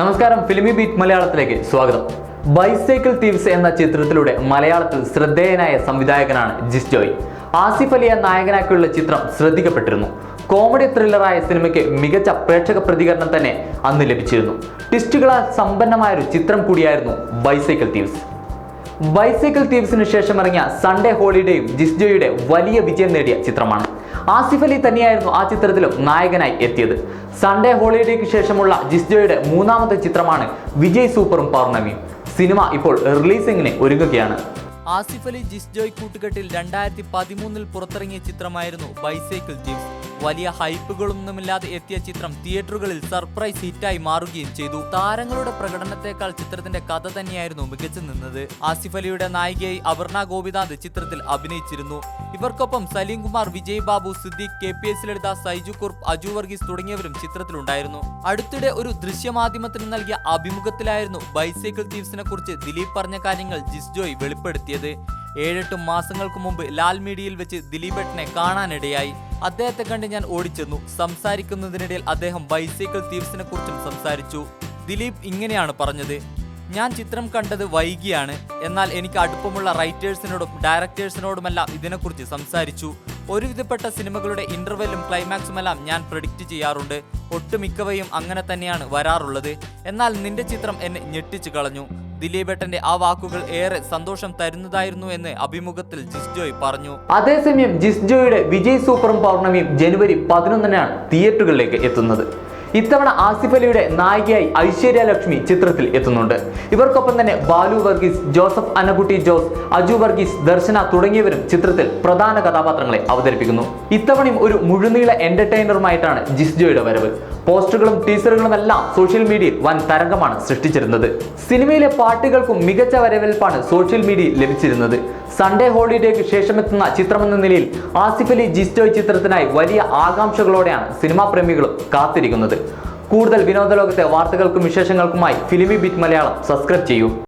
നമസ്കാരം ഫിലിമി ബീറ്റ് മലയാളത്തിലേക്ക് സ്വാഗതം. ബൈസൈക്കിൾ തീവ്സ് എന്ന ചിത്രത്തിലൂടെ മലയാളത്തിൽ ശ്രദ്ധേയനായ സംവിധായകനാണ് ജിസ് ജോയ് ആസിഫ് അലിയ നായകനാക്കിയുള്ള ചിത്രം ശ്രദ്ധിക്കപ്പെട്ടിരുന്നു. കോമഡി ത്രില്ലറായ സിനിമയ്ക്ക് മികച്ച പ്രേക്ഷക പ്രതികരണം തന്നെ അന്ന് ലഭിച്ചിരുന്നു. ട്വിസ്റ്റുകളാൽ സമ്പന്നമായൊരു ചിത്രം കൂടിയായിരുന്നു ബൈസൈക്കിൾ തീവ്സ്. ബൈസൈക്കിൾ തീവ്സിന് ശേഷം ഇറങ്ങിയ സൺഡേ ഹോളിഡേയും ജിസ്ജോയുടെ വലിയ വിജയം നേടിയ ചിത്രമാണ്. ആസിഫ് അലി തന്നെയായിരുന്നു ആ ചിത്രത്തിലും നായകനായി എത്തിയത്. സൺഡേ ഹോളിഡേക്ക് ശേഷമുള്ള ജിസ്ജോയുടെ മൂന്നാമത്തെ ചിത്രമാണ് വിജയ് സൂപ്പറും പൗർണമിയും. സിനിമ ഇപ്പോൾ റിലീസിങ്ങിന് ഒരുങ്ങുകയാണ്. ആസിഫ് അലി ജിസ്ജോയ് കൂട്ടുകെട്ടിൽ രണ്ടായിരത്തി പതിമൂന്നിൽ പുറത്തിറങ്ങിയ ചിത്രമായിരുന്നു ബൈസൈക്കിൾ ജീവ്സ് വലിയ ഹൈപ്പുകളൊന്നുമില്ലാതെ എത്തിയ ചിത്രം തിയേറ്ററുകളിൽ സർപ്രൈസ് ഹിറ്റായി മാറുകയും ചെയ്തു. താരങ്ങളുടെ പ്രകടനത്തെക്കാൾ ചിത്രത്തിന്റെ കഥ തന്നെയായിരുന്നു മികച്ചു നിന്നത്. ആസിഫ് അലിയുടെ നായികയായി അപർണ ഗോപിനാഥ് ചിത്രത്തിൽ അഭിനയിച്ചിരുന്നു. ഇവർക്കൊപ്പം Salim Kumar Vijay Babu Siddique K P S Lalitha Saiju Kurup Aju Varghese തുടങ്ങിയവരും ചിത്രത്തിലുണ്ടായിരുന്നു. അടുത്തിടെ ഒരു ദൃശ്യമാധ്യമത്തിന് നൽകിയ അഭിമുഖത്തിലായിരുന്നു ബൈസൈക്കിൾ തീവ്സിനെ കുറിച്ച് ദിലീപ് പറഞ്ഞ കാര്യങ്ങൾ ജിസ് ജോയ് വെളിപ്പെടുത്തിയത് ഏഴെട്ട് മാസങ്ങൾക്ക് മുമ്പ് ലാൽ മീഡിയയിൽ വെച്ച് ദിലീപേട്ടനെ കാണാനിടയായി. അദ്ദേഹത്തെ കണ്ട് ഞാൻ ഓടിച്ചെന്നു. സംസാരിക്കുന്നതിനിടയിൽ അദ്ദേഹം ബൈസൈക്കിൾ തീവ്സിനെ കുറിച്ചും സംസാരിച്ചു. ദിലീപ് ഇങ്ങനെയാണ് പറഞ്ഞത്. ഞാൻ ചിത്രം കണ്ടത് വൈകിയാണ്. എന്നാൽ എനിക്ക് അടുപ്പമുള്ള റൈറ്റേഴ്സിനോടും ഡയറക്ടേഴ്സിനോടുമെല്ലാം ഇതിനെക്കുറിച്ച് സംസാരിച്ചു. ഒരുവിധപ്പെട്ട സിനിമകളുടെ ഇന്റർവെല്ലും ക്ലൈമാക്സുമെല്ലാം ഞാൻ പ്രഡിക്റ്റ് ചെയ്യാറുണ്ട്. ഒട്ടുമിക്കവയും അങ്ങനെ തന്നെയാണ് വരാറുള്ളത്. എന്നാൽ നിന്റെ ചിത്രം എന്നെ ഞെട്ടിച്ചു കളഞ്ഞു. ദിലീപേട്ടന്റെ ആ വാക്കുകൾ ഏറെ സന്തോഷം തരുന്നതായിരുന്നു എന്ന് അഭിമുഖത്തിൽ ജിസ്ജോയ് പറഞ്ഞു. അതേസമയം ജിസ്ജോയുടെ വിജയ് സൂപ്പറും പൗർണമിയും ജനുവരി പതിനൊന്നിനാണ് തിയേറ്ററുകളിലേക്ക് എത്തുന്നത്. ഇത്തവണ ആസിഫ് അലിയുടെ നായികയായി ഐശ്വര്യ ലക്ഷ്മി ചിത്രത്തിൽ എത്തുന്നുണ്ട്. ഇവർക്കൊപ്പം തന്നെ ബാലു വർഗീസ് ജോസഫ് അനകുട്ടി ജോസ് അജു വർഗീസ് ദർശന തുടങ്ങിയവരും ചിത്രത്തിൽ പ്രധാന കഥാപാത്രങ്ങളെ അവതരിപ്പിക്കുന്നു. ഇത്തവണയും ഒരു മുഴുനീള എന്റർടൈനറുമായിട്ടാണ് ജിസ്ജോയുടെ വരവ്. പോസ്റ്ററുകളും ടീസറുകളും എല്ലാം സോഷ്യൽ മീഡിയയിൽ വൻ തരംഗമാണ് സൃഷ്ടിച്ചിരുന്നത്. സിനിമയിലെ പാട്ടുകൾക്കും മികച്ച വരവേൽപ്പാണ് സോഷ്യൽ മീഡിയയിൽ ലഭിച്ചിരുന്നത്. സൺഡേ ഹോളിഡേക്ക് ശേഷമെത്തുന്ന ചിത്രമെന്ന നിലയിൽ ആസിഫ് അലി ജിസ്റ്റോയ് ചിത്രത്തിനായി വലിയ ആകാംക്ഷകളോടെയാണ് സിനിമാ പ്രേമികളും കാത്തിരിക്കുന്നത്. കൂടുതൽ വിനോദ ലോകത്തെ വാർത്തകൾക്കും വിശേഷങ്ങൾക്കുമായി ഫിലിമി ബിറ്റ് മലയാളം. സബ്സ്ക്രൈബ് ചെയ്യൂ.